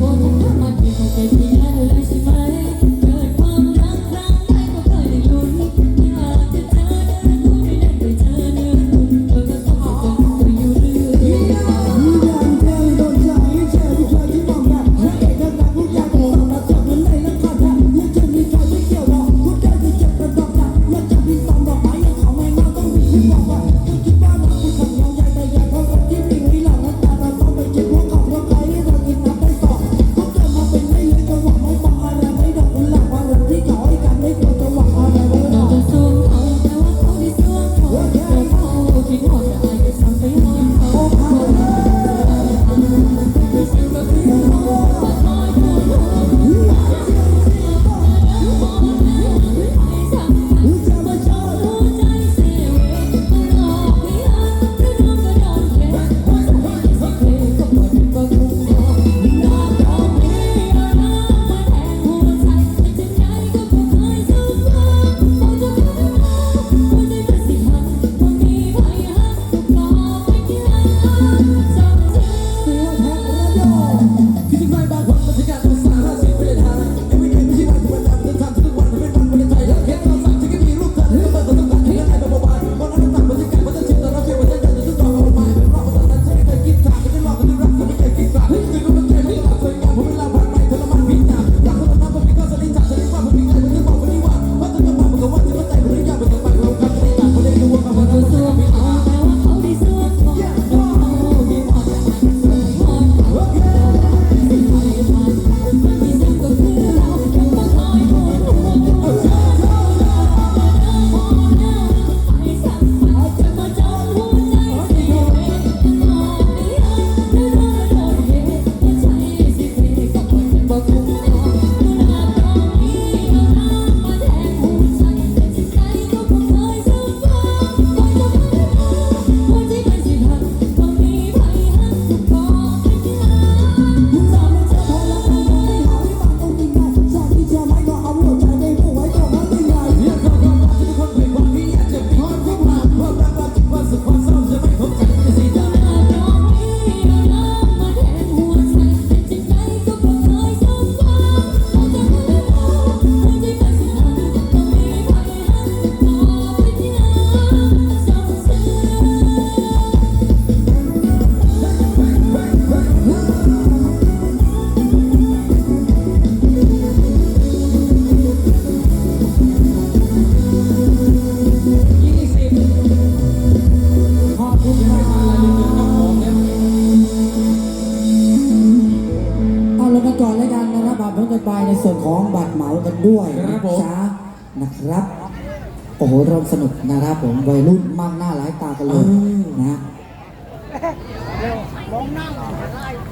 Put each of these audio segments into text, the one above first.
Oh.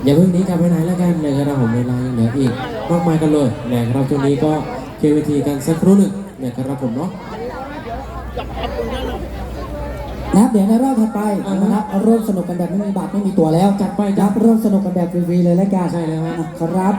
อย่าเพิ่งหนี้กลับไปไหนแล้วกันนะครับผมเวลายังเหลืออีกมากมายกันเลยนะครับช่วงนี้ก็เคลียร์เวทีกันสักครู่หนึ่งนะครับผมเนาะ นะครับเดี๋ยวในรอบถัดไปอ่าฮะนะครับร่วมสนุกกันแบบไม่มีบัตรไม่มีตั๋วแล้วจัดไปคจัรัดบร่วมสนุกกันแบบฟรีๆเลยแล้วกันใช่แล้วฮะ นะครับ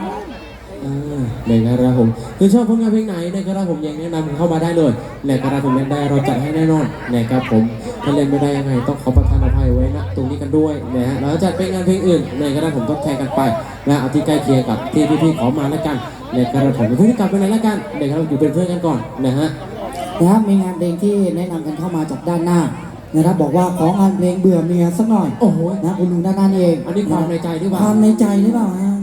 อ่านะครับผมคือชอบผลงานเพลงไหนนะครับผมยังแนะนำเข้ามาได้เลยนะครับผมเล่นได้เราจัดให้แน่นอนนะครับผมถ้าเล่นไม่ได้ยังไงต้องขอประทานอภัยไว้นะตรงนี้กันด้วยนะฮะแล้วจัดเป็นงานเพลงอื่นนะครับผมทดแทนกันไปนะเอาที่ใกล้เคียงกับที่พี่ๆขอมาแล้วกันนะครับผมอย่าเพิ่งกลับไปไหนแล้วกันนะครับอยู่เป็นเพื่อนกันก่อนนะฮะนะครับมีงานเพลงที่แนะนำกันเข้ามาจากด้านหน้านะครับบอกว่าของานเพลงเบื่อเมียสักหน่อยโอ้โหนะคุณลุงด้านหน้านี่เอง อันนี้ความในใจหรือเปล่าความในใจหรือเปล่าฮะ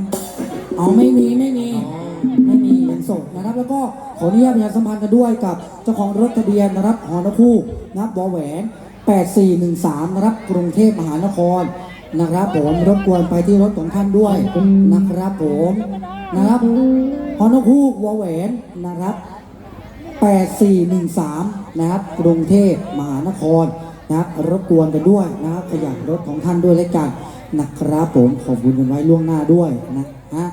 เอาไม่มีไม่มีอ๋อไม่มียังโสดนะครับ แล้วก็ขออนุญาตประชาสัมพันธ์กันด้วยกับเจ้าของรถทะเบียนนะครับฮอนคู่นะครับวอแหวน 8413นะครับกรุงเทพมหานครนะครับผมรบกวนไปที่รถของท่านด้วยนะครับผมนะครับฮอนคู่วอแหวนนะครับ 8413 นะครับกรุงเทพมหานครนะครับรบกวนกันด้วยนะครับขยับรถของท่านด้วยแล้วกันนะครับผมขอบคุณกันไว้ล่วงหน้าด้วยนะฮะ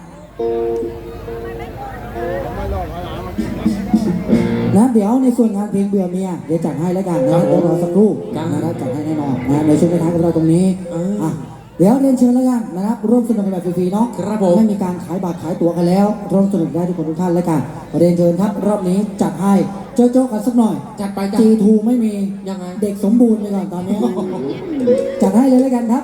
นะเดี๋ยวในส่วนงานเพลงเบื่อเมียเดี๋ยวจัดให้แล้วกันนะครัเดี๋บยวรอสักครู่ครับนะครับจัดให้แน่นอนนะในช่วงท้ายของเราตรงนี้เอออ่อะเดี๋ยวเรียนเชิญแล้วกันนะครับร่วมสนุกกันแบบฟรีๆเนาะครับผมไม่มีการขายบัตรขายตั๋วกันแล้วร่วมสนุกได้ทุกคนทุกท่านแล้วกันเรียนเชิญครับรอบนี้จัดให้โจ๊ะๆกันสักหน่อยจัดไปจัดจีทูไม่มียังไงเด็กสมบูรณ์ไปก่อนตอนนี้จัดให้เลยแล้วกันครับ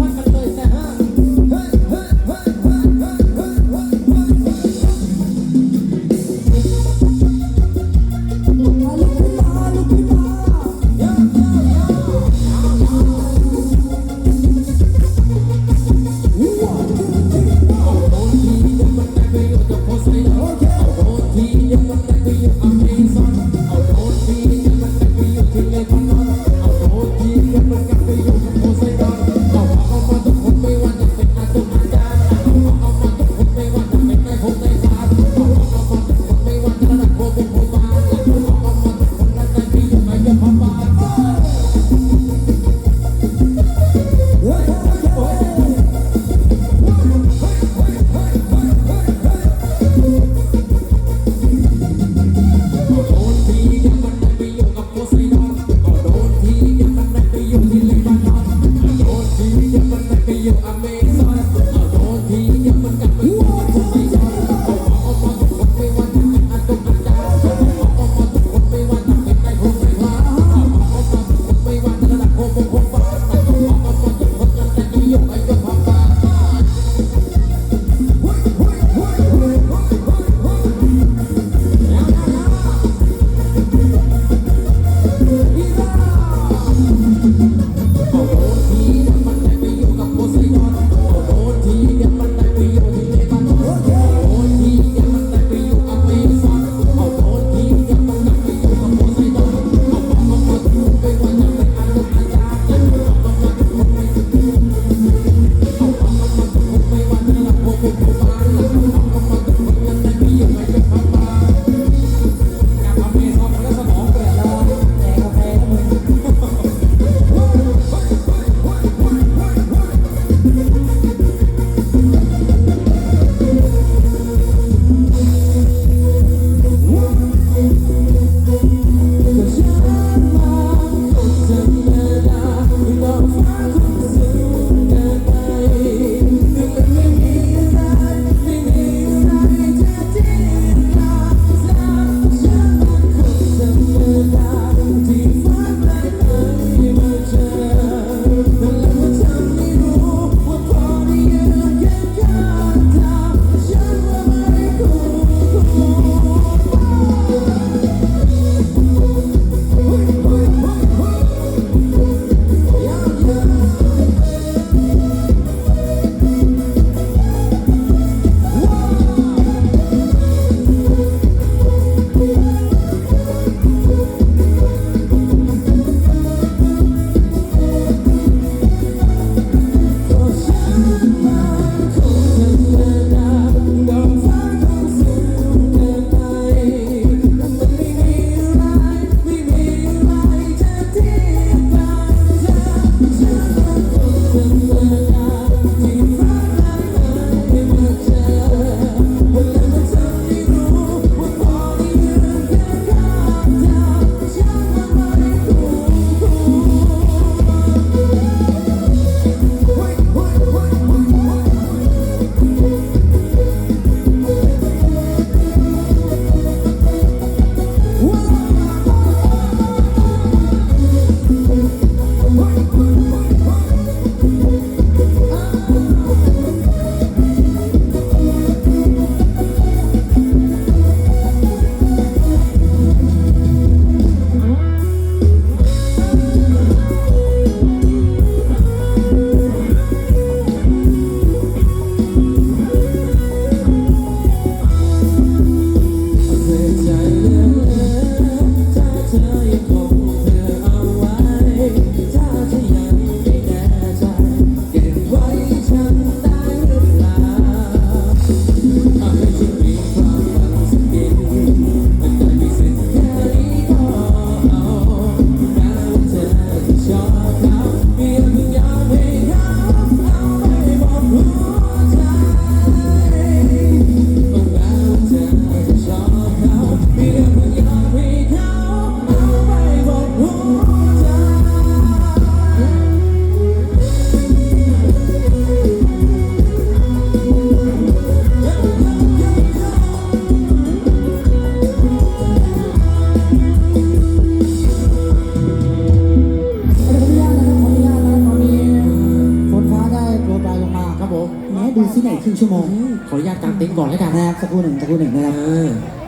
ก่อนแล้วกันนะครับสักครู่หนึ่งสักครู่หนึ่งนะครับ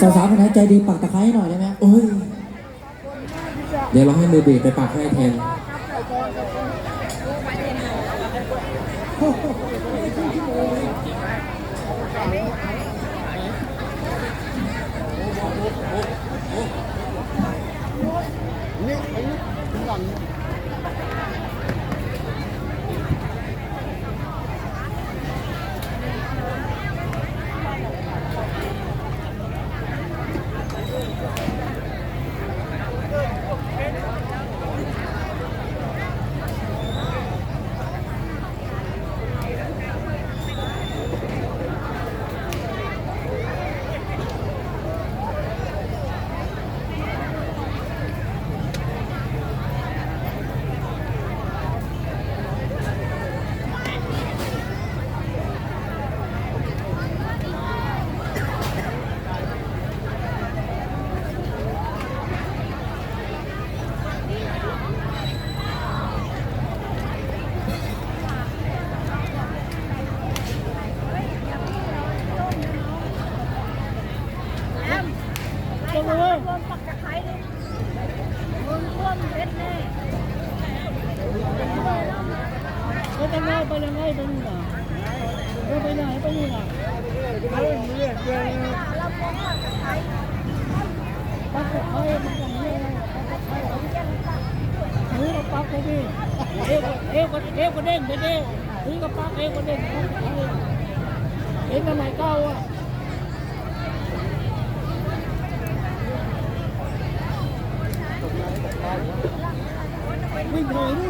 สาวๆคนไหนใจดีปักตะไคร้หน่อยได้ไหมโอ้ยเดี๋ยวเราให้มือเบรกไปปักให้แทนนี่ไอ้นี่ถึงหลัง con này đến con này cao ạ Mình hỏi đi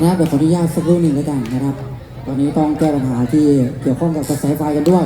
นะครับเดี๋ยวขออนุญาตสักรู่หนึ่งแล้วกันนะครับ ตอนนี้ต้องแก้ปัญหาที่เกี่ยวข้องกับกระแสไฟกันด้วย